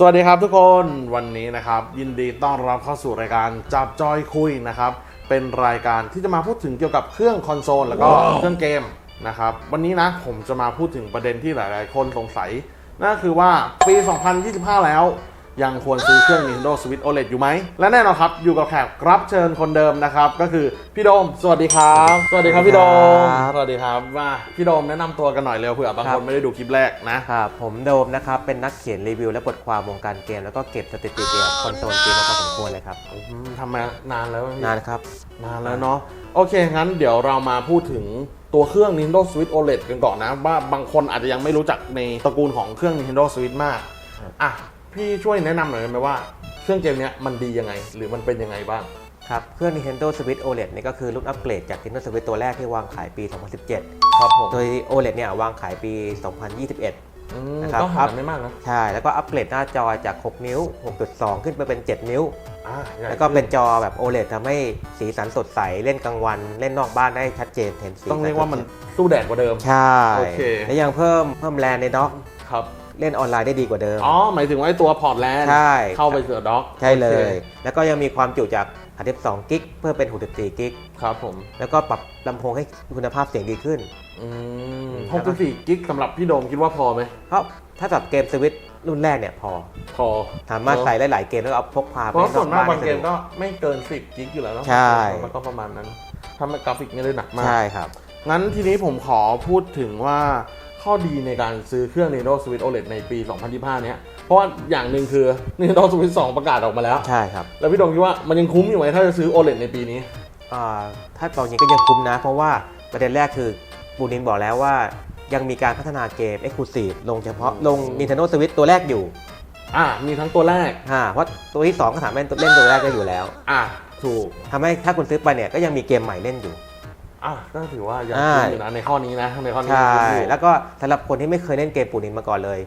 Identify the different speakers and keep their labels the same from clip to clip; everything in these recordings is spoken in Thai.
Speaker 1: สวัสดีครับทุกคนวันนี้นะครับ ยินดีต้อนรับเข้าสู่รายการจับจอยคุยนะครับ เป็นรายการที่จะมาพูดถึงเกี่ยวกับเครื่องคอนโซลแล้วก็เครื่องเกมนะครับ วันนี้นะผมจะมาพูดถึงประเด็นที่หลาย ๆ คนสงสัยนั่นก็คือว่าปี 2025 แล้ว ยังควรซื้อเครื่อง Nintendo Switch OLED อยู่ไหม และแน่นอนครับ อยู่กับแขกรับเชิญคนเดิมนะครับ ก็คือพี่โดม สวัสดีครับ สวัสดีครับพี่โดม
Speaker 2: ครับ
Speaker 1: สวัสดีครับว่าพี่โดมแนะนำตัวกันหน่อยเร็วเผื่อบาง
Speaker 2: ครั
Speaker 1: ค
Speaker 2: บ
Speaker 1: นไม่ได้ดูคลิปแรกนะ
Speaker 2: ครับผมโดมนะครับ เป็นนักเขียนรีวิวและบทความวงการเกม แล้วก็เก็บสถิติเกี่ยวกับคอนโซลเกมมาพอสมควรเลยครับ
Speaker 1: อืมทำมานานแล้วพี่
Speaker 2: นานครับ
Speaker 1: นานแล้วเนาะโอเคงั้นเดี๋ยวเรามาพูดถึงตัวเครื่อง Nintendo Switch OLED กันก่อนนะว่าบางคนอาจจะยังไม่รู้จักในตระกูลของเครื่อง Nintendo Switch มาก
Speaker 2: ครับ
Speaker 1: อะ พี่ช่วยแนะนำหน่อยได้ไหมว่าเครื่องเกมเนี้ยมันดียังไง หรือมันเป็นยังไงบ้าง
Speaker 2: ครับ เครื่อง Nintendo Switch OLED นี่ก็คือรุ่นอัปเกรดจาก Nintendo Switch ตัวแรกที่วางขายปี 2017
Speaker 1: ครับผม
Speaker 2: โดย OLED เนี่ยวางขายปี 2021
Speaker 1: อืม
Speaker 2: นะครับ
Speaker 1: ก็ห่างกันไม่มากนะ
Speaker 2: ใช่ แล้วก็อัปเกรดหน้าจอจาก 6 นิ้ว 6.2 ขึ้นไปเป็น 7 นิ้ว
Speaker 1: อ่าใหญ่
Speaker 2: แล้วก็เป็นจอแบบ OLED ทำให้สีสันสดใส เล่นกลางวัน เล่นนอกบ้านได้ชัดเจนเห็นสี
Speaker 1: ต้องเรียกว่ามันสู้แดดกว่าเดิม
Speaker 2: ใช่
Speaker 1: โอเค
Speaker 2: และยังเพิ่มเพิ่มแรนในด็อก
Speaker 1: ครับ
Speaker 2: เล่นออนไลน์ได้ดีกว่าเดิม
Speaker 1: อ๋อ หมายถึงว่าไอ้ตัวพอร์ตแลนด์
Speaker 2: ใช่
Speaker 1: เข้าไปเสือด็อก
Speaker 2: ใช่เล
Speaker 1: โอค
Speaker 2: ยแล้วก็ยังมีความจุจาก 32 กิกเพิ่มเป็น 64 กิก
Speaker 1: ครับผม
Speaker 2: แล้วก็ปรับลำโพงให้คุณภาพเสียงดีขึ้น
Speaker 1: อืม64 กิกสำหรับพี่โดมคิดว่าพอไหม
Speaker 2: เพราะถ้าสำหรับเกมสวิตรุ่นแรกเนี่ยพอ
Speaker 1: พอ
Speaker 2: สามารถใส่หลาย ๆ เกมแล้วเอาพกพา
Speaker 1: เพ
Speaker 2: ไป
Speaker 1: ราะส่วนมากบาง
Speaker 2: ได้
Speaker 1: เกม
Speaker 2: สะดว
Speaker 1: ก็ไม่เกิน 10 กิกอยู่แล้วเนอะ
Speaker 2: ใช่
Speaker 1: มันก็ประมาณนั้นทำให้กราฟิกไม่ได้หนักมาก
Speaker 2: ใช่ครับ
Speaker 1: งั้นทีนี้ผมขอพูดถึงว่า ข้อดีในการซื้อเครื่อง Nintendo Switch OLED ในปี 2025 เนี้ยเพราะว่าอย่างหนึ่งคือ Nintendo Switch 2 ประกาศออกมาแล้ว
Speaker 2: ใช่ครับ
Speaker 1: แล้วพี่โดมคิดว่ามันยังคุ้มอยู่ไหมถ้าจะซื้อ OLED ในปีนี้
Speaker 2: อ่าถ้าตอนนี้ก็ยังคุ้มนะ เพราะว่าประเด็นแรกคือปูนินบอกแล้วว่า ยังมีการพัฒนาเกม Exclusive ลงเฉพาะลง Nintendo Switch ตัวแรกอยู่
Speaker 1: อะมีทั้งตัวแรก
Speaker 2: อ่าเพราะตัวที่2ก็สามารถเล่นตัวแรกได้อยู่แล้ว
Speaker 1: อะถูก
Speaker 2: ทำให้ถ้าคุณซื้อไปเนี่ยก็ยังมีเกมใหม่เล่นอยู่
Speaker 1: อะก็ถือว่ายัง
Speaker 2: อ่า
Speaker 1: คุ้มอยู่นะในข้อนี้นะในข้อนี้
Speaker 2: ใช่
Speaker 1: ยังคุ้มอยู่
Speaker 2: แล้วก็สำหรับคนที่ไม่เคยเล่นเกมปูนินมาก่อนเลย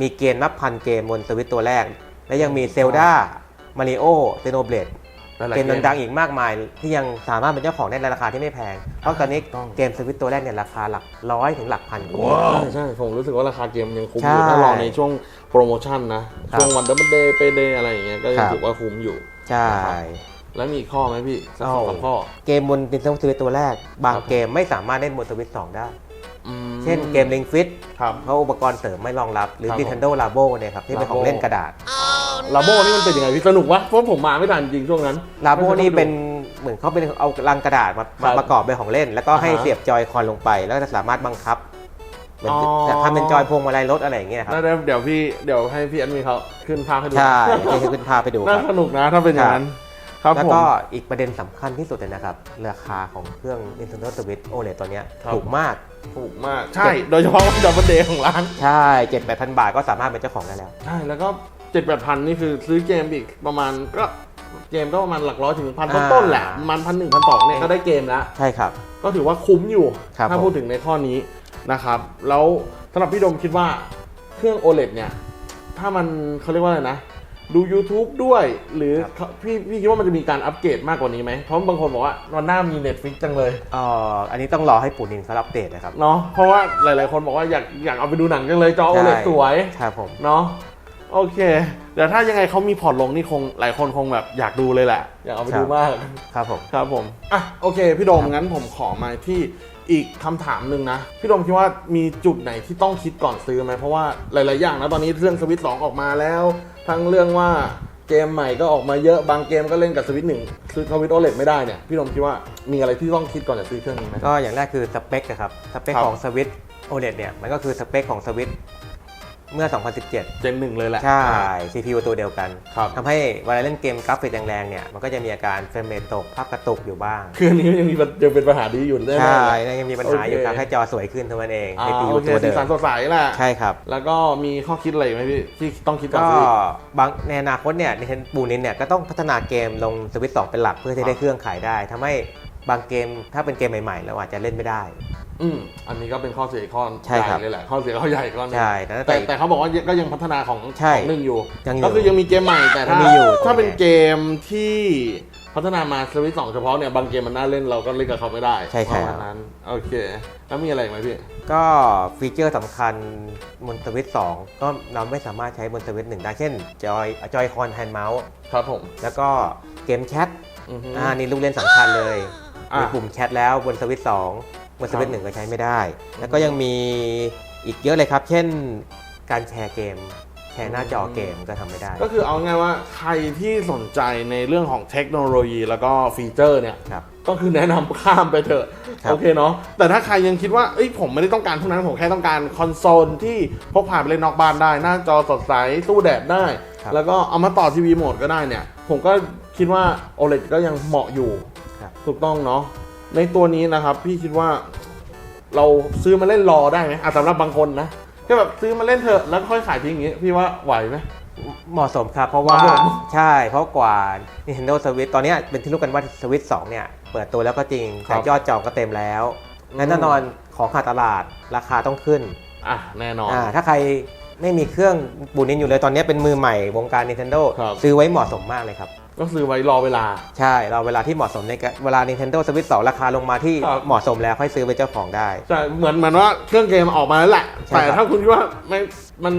Speaker 2: มีเกมนับพันเกมบนสวิตตัวแรก และยังมีเซลดามาริโอเซโนเบลด
Speaker 1: หลายๆ
Speaker 2: เกมดังๆอีกมากมาย ที่ยังสามารถเป็นเจ้าของได้ในราคาที่ไม่แพง เพราะตอนนี้
Speaker 1: ต้อง
Speaker 2: เกมสวิตตัวแรกเนี่ยราคาหลักร้อยถึงหลักพันก็มี
Speaker 1: ใช่ใช่ผมรู้สึกว่าราคาเกมยังคุ้มอยู่
Speaker 2: ใช่
Speaker 1: ถ้ารอในช่วงโปรโมชั่นนะ
Speaker 2: ครับ
Speaker 1: ช่วงวันดับเบิลเดย์เปเดย์อะไรอย่างเงี้ยก็ยัง
Speaker 2: ครับ
Speaker 1: ถือว่าคุ้มอยู่
Speaker 2: ใช่
Speaker 1: แล้วมีอีกข้อไหมพี่สักสองสามข้อ
Speaker 2: เกมบน Nintendo Switch ตัวแรก บาง
Speaker 1: ครับ
Speaker 2: เกมไม่สามารถเล่นบนสวิต2ได้
Speaker 1: อืม
Speaker 2: เช่นเกม Ring Fit
Speaker 1: ครับ
Speaker 2: เพราะอุปกรณ์เสริมไม่รองรับ หรือ
Speaker 1: ครับผม
Speaker 2: Nintendo Labo เนี่ยครับที่เป็นของ
Speaker 1: Labo
Speaker 2: เล่นกระดาษ
Speaker 1: ลาโบนี่มันเป็นยังไงพี่สนุกวะเพราะผมมาไม่ทันจริงช่วงนั้น
Speaker 2: ลาโบนี่เป็นเหมือนเขาเป็นเอาลังกระดาษมา
Speaker 1: ครั
Speaker 2: มา
Speaker 1: บ
Speaker 2: ประกอบเป็นของเล่น แล้วก็ให้
Speaker 1: อ่าฮะ
Speaker 2: เสียบจอยคอนลงไป แล้วก็จะสามารถบังคับเหมือน
Speaker 1: อ๋อ
Speaker 2: ทำเป็นจอยพวงมาลัยรถอะไรอย่างเงี้ยครับ
Speaker 1: ได้เดี๋ยวพี่เดี๋ยวให้พี่แอดมินเขาขึ้นภาพให้ดู
Speaker 2: ใช่ให้ขึ้นภาพไปดูค
Speaker 1: น่า
Speaker 2: รับ
Speaker 1: สนุกนะถ้าเป็นอย่างนั้น ครับ
Speaker 2: แล้ว
Speaker 1: ผม
Speaker 2: ก็อีกประเด็นสำคัญที่สุดเลยนะครับ ราคาของเครื่อง Nintendo Switch OLED ตัวเนี้ย
Speaker 1: ครับ
Speaker 2: ถูกมาก
Speaker 1: ถูกมาก ใช่ โดยเฉพาะวันดับเบิลเดย์ของร้าน
Speaker 2: ใช่เจ็ดแปดพันบาทก็สามารถเป็นเจ้าของได้แล้ว
Speaker 1: ใช่ แล้วก็เจ็ดแปดพันนี่คือซื้อเกมอีกประมาณก็เกมก็ประมาณหลักร้อยถึงพัน
Speaker 2: อ่า
Speaker 1: ต้นๆแหละประมันพันหนึ่งพันสองเนี่ยก็ได้เกมแล้ว
Speaker 2: ใช่ครับ
Speaker 1: ก็ถือว่าคุ้มอยู่
Speaker 2: ครับ
Speaker 1: ถ้า
Speaker 2: ผม
Speaker 1: พูดถึงในข้อนี้นะครับ แล้วสำหรับพี่ดมคิดว่าเครื่อง OLED เนี่ย ถ้ามันเขาเรียกว่าอะไรนะ ดู YouTube ด้วย หรือพี่พี่คิดว่ามันจะมีการอัปเกรดมากกว่านี้ไหมเพราะบางคนบอกว่าวันหน้ามี Netflix จังเลย
Speaker 2: เอ่ออันนี้ต้องรอให้ปูนินเขาอัปเดตนะครับ
Speaker 1: เนาะเพราะว่าหลาย ๆ คนบอกว่าอยากอยากเอาไปดูหนังจังเลยจอ
Speaker 2: ใช่
Speaker 1: OLED สวย
Speaker 2: ครับผม
Speaker 1: เนาะโอเคเดี๋ยวถ้ายังไงเขามีพอร์ตลงนี่คงหลายคนคงแบบอยากดูเลยแหละ อยากเอาไปดูมาก
Speaker 2: ครับผม
Speaker 1: ครับผมอะโอเค พี่โดมงั้นผมขอมาที่ อีกคำถามหนึ่งนะ พี่โดมคิดว่ามีจุดไหนที่ต้องคิดก่อนซื้อไหมเพราะว่าหลาย ๆ อย่างนะตอนนี้เรื่องสวิตสองออกมาแล้ว ทั้งเรื่องว่าเกมใหม่ก็ออกมาเยอะบางเกมก็เล่นกับสวิตหนึ่งซื้อสวิตโอเลไม่ได้เนี่ยพี่โดมคิดว่ามีอะไรที่ต้องคิดก่อนจะซื้อเครื่องนี้ไหม
Speaker 2: ก็อย่างแรกคือสเปคอะครับ สเปค
Speaker 1: ครับ
Speaker 2: ของสวิต OLED เนี่ยมันก็คือสเปคของสวิต เมื่อ 2017
Speaker 1: เจนหนึ่งเลยแหละ
Speaker 2: ใช่ CPU ตัวเดียวกัน
Speaker 1: ครับ
Speaker 2: ทำให้เวลาเล่นเกมกราฟิกแรงๆเนี่ย มันก็จะมีอาการเฟรมเรทตก ภาพกระตุกอยู่บ้าง
Speaker 1: คืออันนี้ยังมีปัญยังเป็นปัญหาดีอยู่แน่ๆ
Speaker 2: ใช่
Speaker 1: เลย
Speaker 2: ยังมีปัญหาอยู่
Speaker 1: โอเค
Speaker 2: ครับให้จอสวยขึ้นเท่านั้นเอง
Speaker 1: อ่า
Speaker 2: CPU
Speaker 1: โอเค
Speaker 2: ตัว
Speaker 1: สี
Speaker 2: เดิม
Speaker 1: สันสดใสแหละ
Speaker 2: ใช่ครับ
Speaker 1: แล้วก็มีข้อคิดอะไรอีกไหมพี่ ที่ต้องคิดก่อน
Speaker 2: ก็
Speaker 1: ซื้อ
Speaker 2: บางในอนาคตเนี่ยในปูนินเนี่ยก็ต้องพัฒนาเกมลงสวิตสองเป็นหลักเพื่อ
Speaker 1: ครั
Speaker 2: จะ
Speaker 1: บ
Speaker 2: ได้เครื่องขายได้ทำให้ บางเกมถ้าเป็นเกมใหม่ๆเราอาจจะเล่นไม่ได้
Speaker 1: อืมอันนี้ก็เป็นข้อเสียอีกข้อ
Speaker 2: ใช่
Speaker 1: ให
Speaker 2: ครั
Speaker 1: ญ่
Speaker 2: บ
Speaker 1: เลยแหละข้อเสียข้อใหญ่ก้อนหนึ่ง
Speaker 2: ใช่แต่
Speaker 1: แต่
Speaker 2: แต่
Speaker 1: แต่เขาบอกว่าก็ยังพัฒนาของ
Speaker 2: ใช่
Speaker 1: ของหนึ่งอยู่
Speaker 2: ยังอยู่
Speaker 1: ก็คือยังมีเกมใหม่แต่ถ้า
Speaker 2: ยังมีอยู่
Speaker 1: ถ้าเป็นเกมที่พัฒนามาสวิตสองเฉพาะเนี่ยบางเกมมันน่าเล่นเราก็เล่นกับเขาไม่ได้
Speaker 2: ใช่ครับ
Speaker 1: ประมาณนั้นโอเค แล้วมีอะไรอีกไหมพี่
Speaker 2: ก็ฟีเจอร์สำคัญบนสวิตสองก็เราไม่สามารถใช้บนสวิตหนึ่งได้เช่นจอยจอยคอนแฮนด์เมาส์
Speaker 1: ครับผม
Speaker 2: แล้วก็เกมแชท
Speaker 1: อือฮึ
Speaker 2: อ่านี่ลูกเล่นสำคัญเลย
Speaker 1: อะ
Speaker 2: มีปุ่มแชทแล้วบนสวิตสองบนสวิตหนึ่งก็ใช้ไม่ได้ แล้วก็ยังมีอีกเยอะเลยครับ เช่นการแชร์เกม แชร์หน้าจอเกมก็ทำไม่ได้
Speaker 1: ก็คือเอาง่ายว่าใครที่สนใจในเรื่องของเทคโนโลยีแล้วก็ฟีเจอร์เนี่ย
Speaker 2: ครับ
Speaker 1: ก็คือแนะนำข้ามไปเถอะ
Speaker 2: ครับ
Speaker 1: โอเคเนาะแต่ถ้าใครยังคิดว่าเอ้ยผมไม่ได้ต้องการพวกนั้นผมแค่ต้องการคอนโซลที่พกพาไปเล่นนอกบ้านได้ หน้าจอสดใสสู้แดดได้
Speaker 2: ครับ
Speaker 1: แล้วก็เอามาต่อทีวีโหมดก็ได้เนี่ย ผมก็คิดว่า OLED ก็ยังเหมาะอยู่
Speaker 2: ครับ
Speaker 1: ถูกต้องเนาะในตัวนี้นะครับ พี่คิดว่าเราซื้อมาเล่นรอได้ไหมอะสำหรับบางคนนะแค่แบบซื้อมาเล่นเถอะแล้วค่อยขายทิ้งอย่างงี้ พี่ว่าไหวไหม
Speaker 2: เหมาะสมครับ เพราะว่า
Speaker 1: ครับผม
Speaker 2: ใช่เพราะกว่า Nintendo Switch ตอนเนี้ยเป็นที่รู้กันว่า Switch 2 เนี่ย เปิดตัวแล้วก็จริง
Speaker 1: ครั
Speaker 2: แต่
Speaker 1: บ
Speaker 2: ยอดจองก็เต็มแล้ว
Speaker 1: อืม
Speaker 2: และแน่นอนของขาดตลาดราคาต้องขึ้น
Speaker 1: อะแน่นอน
Speaker 2: อ่าถ้าใครไม่มีเครื่องบูนินอยู่เลยตอนนี้เป็นมือใหม่วงการ Nintendo
Speaker 1: ครับ
Speaker 2: ซื้อไว้เหมาะสมมากเลยครับ
Speaker 1: ก็ซื้อไว้รอเวลา
Speaker 2: ใช่เราเวลาที่เหมาะสมในการเวลา Nintendo Switch 2 ราคาลงมาที่
Speaker 1: ครับ
Speaker 2: เหมาะสมแล้วค่อยซื้อไปเจ้าของได้
Speaker 1: ใช่เหมือนเหมือนว่าเครื่องเกมออกมาแล้วแหละ
Speaker 2: ใช่
Speaker 1: แต่
Speaker 2: ครับ
Speaker 1: ถ้าคุณคิดว่าไม่มัน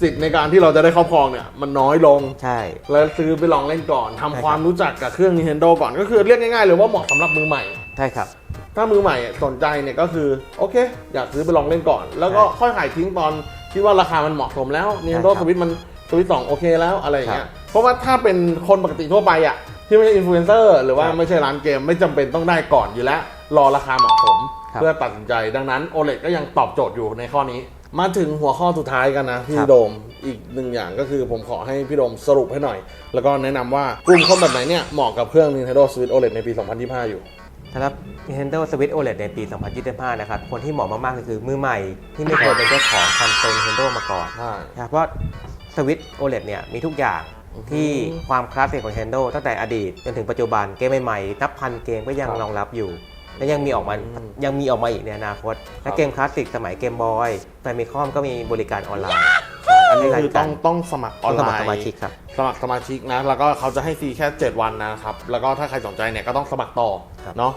Speaker 1: สิทธิ์ในการที่เราจะได้ครอบครองเนี่ย มันน้อยลง
Speaker 2: ใช่
Speaker 1: แล้วซื้อไปลองเล่นก่อนทำ
Speaker 2: ใช่ครับ
Speaker 1: ความรู้จักกับเครื่อง Nintendo ก่อนก็คือเรียกง่ายๆเลยว่าเหมาะสำหรับมือใหม่
Speaker 2: ใช่ครับ
Speaker 1: ถ้ามือใหม่สนใจเนี่ยก็คือโอเค อยากซื้อไปลองเล่นก่อน แล้วก็
Speaker 2: ใช่
Speaker 1: ค่อยขายทิ้งตอนคิดว่าราคามันเหมาะสมแล้ว Nintendo
Speaker 2: ใช่ครับ
Speaker 1: Switch มัน สวิตสองโอเคแล้วอะไรอย่างเงี้
Speaker 2: ครั
Speaker 1: ย
Speaker 2: บ
Speaker 1: เพราะว่าถ้าเป็นคนปกติทั่วไปอะที่ไม่ใช่อินฟลูเอนเซอร์หรือว่า
Speaker 2: ครับ
Speaker 1: ไม่ใช่ร้านเกมไม่จำเป็นต้องได้ก่อนอยู่แล้ว รอราคาเหมาะสม
Speaker 2: ครับ
Speaker 1: เพื่อตัดสินใจดังนั้น OLED ก็ยังตอบโจทย์อยู่ในข้อนี้ มาถึงหัวข้อสุดท้ายกันนะพี่
Speaker 2: ครับ
Speaker 1: โดมอีกหนึ่งอย่างก็คือผมขอให้พี่โดมสรุปให้หน่อย แล้วก็แนะนำว่ากลุ่มคนแบบไหนเนี่ยเหมาะกับเครื่อง Nintendo Switch OLED ในปี 2025 อยู่
Speaker 2: สำหรับ Nintendo Switch OLED ในปี 2025 นะครับ คนที่เหมาะมาก ๆ ก็คือมือใหม่ที่ไม่เคยเป็นเจ้าของคอนโซล Nintendo มาก่อน
Speaker 1: ใช่
Speaker 2: นะครับเพราะ Switch OLED เนี่ยมีทุกอย่าง
Speaker 1: อือฮึ
Speaker 2: ที่ความคลาสสิกของ Nintendo ตั้งแต่อดีตจนถึงปัจจุบันเกมใหม่ๆ นับพันเกมก็ยัง
Speaker 1: ครับ
Speaker 2: รองรับอยู่ และยังมีออกมา
Speaker 1: อืม
Speaker 2: ยังมีออกมาอีกในอนาคต และเกมคลาสสิกสมัยเกมบอยแฟมิคอมก็มีบริการออนไลน์
Speaker 1: อันนี้
Speaker 2: ให้
Speaker 1: คือ
Speaker 2: กั
Speaker 1: ต้องต้องสมัครอ
Speaker 2: ต้
Speaker 1: อ
Speaker 2: อนงส
Speaker 1: ไล
Speaker 2: มัคร
Speaker 1: น์
Speaker 2: สมาชิกครับ
Speaker 1: สมัครสมาชิกนะ แล้วก็เขาจะให้ฟรีแค่ 7 วันนะครับ แล้วก็ถ้าใครสนใจเนี่ยก็ต้องสมัครต่อ
Speaker 2: ครับ
Speaker 1: เนาะ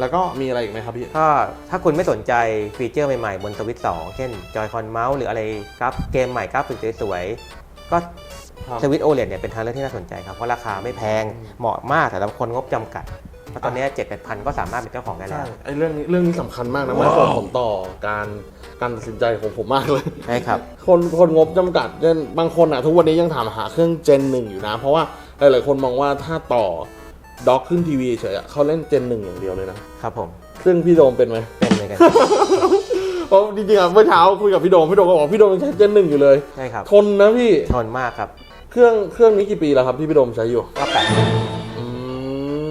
Speaker 1: แล้วก็มีอะไรอีกไหมครับพี่
Speaker 2: ก็ถ้าคุณไม่สนใจฟีเจอร์ใหม่ๆ บนสวิต2เช่นจอยคอนเมาส์หรืออะไรกราฟเกมใหม่กราฟิกสวยๆ ก็
Speaker 1: ครับ
Speaker 2: สวิตโอเลเนี่ยเป็นทางเลือกที่น่าสนใจครับ เพราะราคาไม่แพงเหมาะมากสำหรับคนงบจำกัดเพราะตอนนี้เจ็ดแปดพันก็สามารถเป็นเจ้าของได้
Speaker 1: ใช่
Speaker 2: แล้ว
Speaker 1: ไอ้เรื่องนี้เรื่องนี้สำคัญมากนะมันส่งผลต่อการการตัดสินใจของผมมากเลย
Speaker 2: ใช่ครับ
Speaker 1: คนคนงบจำกัดเช่นบางคนอะทุกวันนี้ยังถามหาเครื่องเจนหนึ่งอยู่นะ เพราะว่าหลายๆคนมองว่าถ้าต่อด็อกขึ้นทีวีเฉยๆอะเขาเล่นเจนหนึ่งอย่างเดียวเลยนะครับ
Speaker 2: ผม
Speaker 1: ซึ่งพี่โดมเป็นไหม
Speaker 2: เป็นเหมือนกัน
Speaker 1: เพราะจริงๆอะเมื่อเช้าคุยกับพี่โดมพี่โดมก็บอกพี่โดมยังใช้เจนหนึ่งอยู่เลย
Speaker 2: ใช่ครับ
Speaker 1: ทนนะพี่
Speaker 2: ทนมากครับ
Speaker 1: เครื่องเครื่องนี้กี่ปีแล้วครับที่พี่โดมใช้อยู่
Speaker 2: ก็แปด
Speaker 1: อื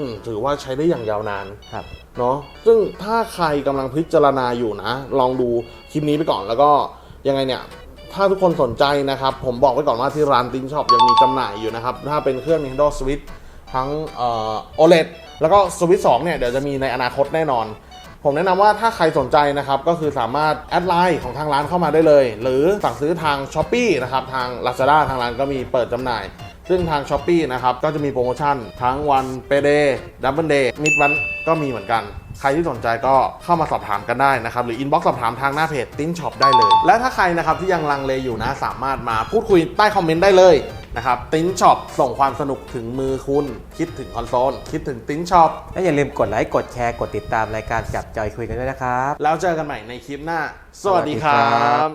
Speaker 1: มถือว่าใช้ได้อย่างยาวนาน
Speaker 2: ครับ
Speaker 1: เนาะซึ่งถ้าใครกำลังพิจารณาอยู่นะ ลองดูคลิปนี้ไปก่อนแล้วก็ยังไงเนี่ย ถ้าทุกคนสนใจนะครับ ผมบอกไว้ก่อนว่าที่ร้านติ้งช็อปยังมีจำหน่ายอยู่นะครับ ถ้าเป็นเครื่อง Nintendo Switch ทั้งเอ่อ OLED แล้วก็ Switch 2เนี่ย เดี๋ยวจะมีในอนาคตแน่นอน ผมแนะนำว่าถ้าใครสนใจนะครับก็คือสามารถแอดไลน์ของทางร้านเข้ามาได้เลย หรือสั่งซื้อทาง s h อ p e e นะครับทาง Lazada ทางร้านก็มีเปิดจำหน่าย ซึ่งทาง s h อ p e e นะครับก็จะมีโปรโมชั่น ทั้งวันเปเดย์ดับเบิลเดย์มิดวันก็มีเหมือนกันใครที่สนใจก็เข้ามาสอบถามกันได้นะครับ หรืออินบ็อกซ์สอบถามทางหน้าเพจติ้นช็อปได้เลย และถ้าใครนะครับที่ยังลังเลอยู่นะ สามารถมาพูดคุยใต้คอมเมนต์ได้เลย นะครับติ้นช็อปส่งความสนุกถึงมือคุณ คิดถึงคอนโซล คิดถึงติ้นช็อป
Speaker 2: และอย่าลืมกดไลค์กดแชร์กดติดตามรายการจับจอยคุยกันด้วยนะครับ
Speaker 1: แล้วเจอกันใหม่ในคลิปหน้า สวัสดีครับ